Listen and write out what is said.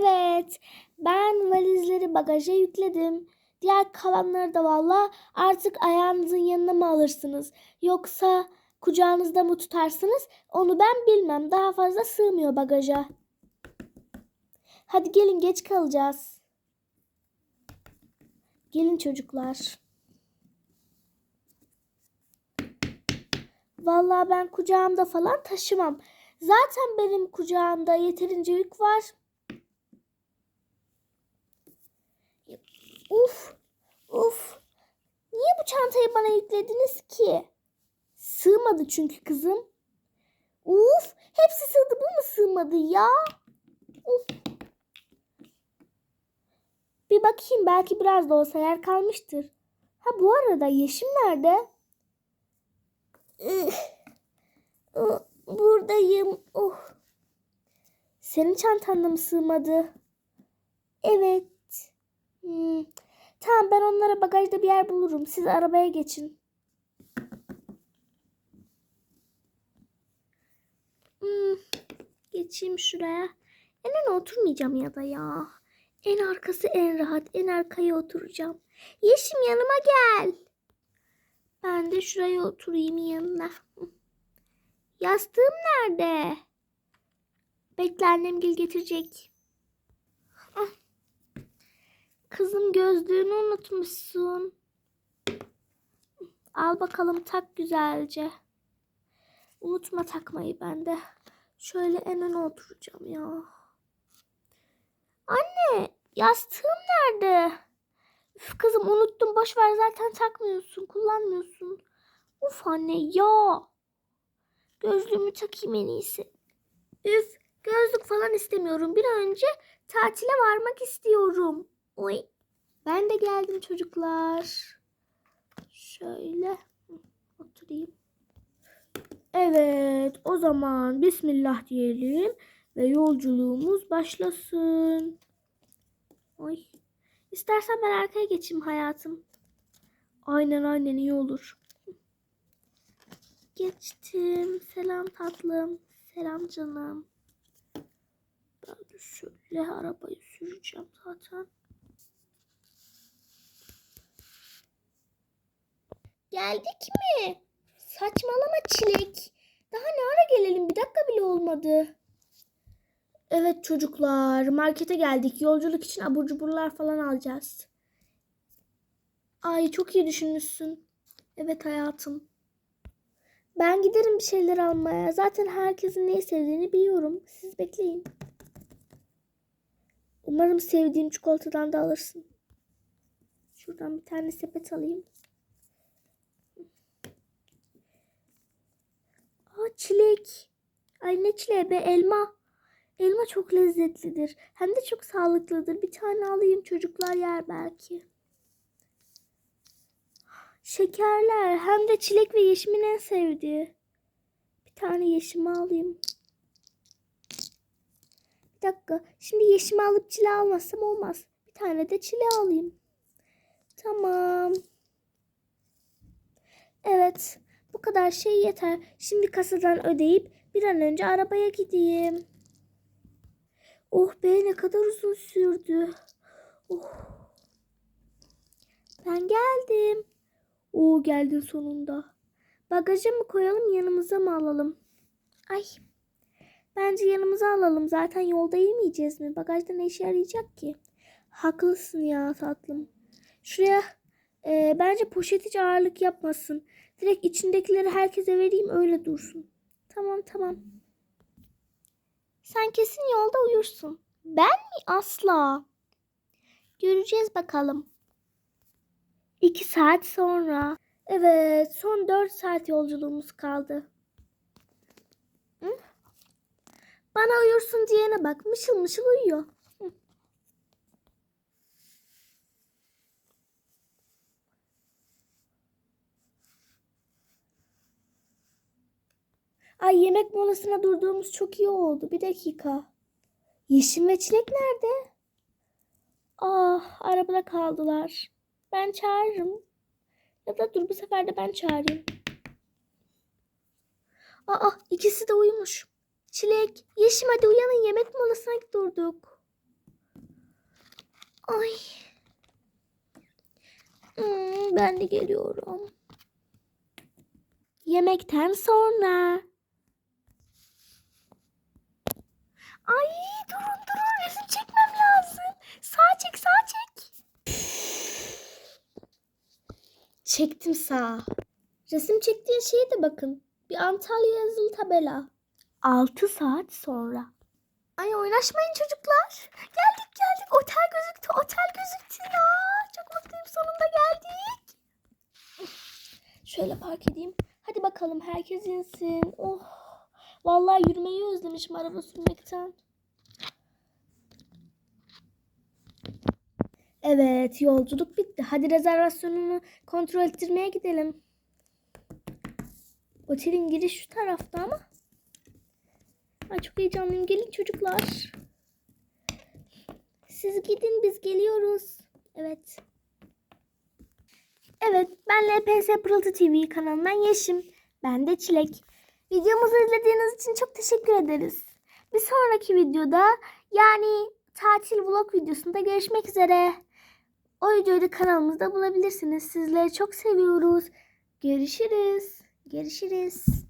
Evet, ben valizleri bagaja yükledim. Diğer kalanları da valla artık ayağınızın yanına mı alırsınız? Yoksa kucağınızda mı tutarsınız? Onu ben bilmem. Daha fazla sığmıyor bagaja. Hadi gelin geç kalacağız. Gelin çocuklar. Vallahi ben kucağımda falan taşımam. Zaten benim kucağımda yeterince yük var. Uf, uf. Niye bu çantayı bana yüklediniz ki? Sığmadı çünkü kızım. Uf, hepsi sığdı bu mu sığmadı ya? Uf. Bir bakayım belki biraz da olsa yer kalmıştır. Ha bu arada Yeşim nerede? Buradayım. Oh. Senin çantanda mı sığmadı? Evet. Hmm. Tamam ben onlara bagajda bir yer bulurum. Siz arabaya geçin. Hmm. Geçeyim şuraya. En öne oturmayacağım ya da ya. En arkası en rahat. En arkaya oturacağım. Yeşim yanıma gel. Ben de şuraya oturayım yanına. Yastığım nerede? Bekle annem gel getirecek. Ah. Kızım gözlüğünü unutmuşsun. Al bakalım tak güzelce. Unutma takmayı ben de. Şöyle en öne oturacağım ya. Anne yastığım nerede? Üf kızım unuttum boş ver zaten takmıyorsun kullanmıyorsun. Uf anne ya. Gözlüğümü takayım en iyisi. Üf gözlük falan istemiyorum. Bir an önce tatile varmak istiyorum. Oy. Ben de geldim çocuklar. Şöyle oturayım. Evet o zaman Bismillah diyelim ve yolculuğumuz başlasın. Oy. İstersen ben arkaya geçeyim hayatım. Aynen aynen iyi olur. Geçtim. Selam tatlım. Selam canım. Ben de şöyle arabayı süreceğim zaten. Geldik mi? Saçmalama çilek. Daha ne ara gelelim? Bir dakika bile olmadı. Evet çocuklar, markete geldik. Yolculuk için abur cuburlar falan alacağız. Ay çok iyi düşünmüşsün. Evet hayatım. Ben giderim bir şeyler almaya. Zaten herkesin neyi sevdiğini biliyorum. Siz bekleyin. Umarım sevdiğim çikolatadan da alırsın. Şuradan bir tane sepet alayım. Çilek. Ay ne çileği be elma. Elma çok lezzetlidir. Hem de çok sağlıklıdır. Bir tane alayım çocuklar yer belki. Şekerler hem de çilek ve yeşimin en sevdiği. Bir tane yeşimi alayım. Bir dakika. Şimdi yeşimi alıp çile almazsam olmaz. Bir tane de çile alayım. Tamam. Evet. Bu kadar şey yeter. Şimdi kasadan ödeyip bir an önce arabaya gideyim. Oh be ne kadar uzun sürdü. Oh. Ben geldim. Oo geldin sonunda. Bagaja mı koyalım yanımıza mı alalım? Ay. Bence yanımıza alalım. Zaten yolda yemeyeceğiz mi? Bagajda ne işe yarayacak ki? Haklısın ya tatlım. Şuraya e, bence poşet hiç ağırlık yapmasın. Direkt içindekileri herkese vereyim öyle dursun. Tamam tamam. Sen kesin yolda uyursun. Ben mi? Asla. Göreceğiz bakalım. İki saat sonra. Evet, son dört saat yolculuğumuz kaldı. Hı? Bana uyursun diyene bak, mışıl mışıl uyuyor. Ay yemek molasına durduğumuz çok iyi oldu. Bir dakika. Yeşim ve Çilek nerede? Ah, arabada kaldılar. Ben çağırırım. Ya da dur bu sefer de ben çağırayım. Aa ikisi de uyumuş. Çilek, Yeşim hadi uyanın yemek molasına durduk. Ay. Hmm, ben de geliyorum. Yemekten sonra. Ay durun durun resim çekmem lazım. Sağ çek sağ çek. Çektim sağ. Resim çektiğin şeye de bakın. Bir Antalya yazılı tabela. 6 saat sonra. Ay oynaşmayın çocuklar. Geldik geldik. Otel gözüktü. Otel gözüktü ya. Çok mutluyum sonunda geldik. Şöyle park edeyim. Hadi bakalım herkes insin. Oh. Vallahi yürümeyi özlemişim araba sürmekten. Evet yolculuk bitti. Hadi rezervasyonunu kontrol ettirmeye gidelim. Otelin giriş şu tarafta ama. Ay çok heyecanlıyım. Gelin çocuklar. Siz gidin biz geliyoruz. Evet. Evet ben LPS Pırıltı TV kanalından Yeşim. Ben de Çilek. Videomuzu izlediğiniz için çok teşekkür ederiz. Bir sonraki videoda yani tatil vlog videosunda görüşmek üzere. O videoyu da kanalımızda bulabilirsiniz. Sizleri çok seviyoruz. Görüşürüz. Görüşürüz.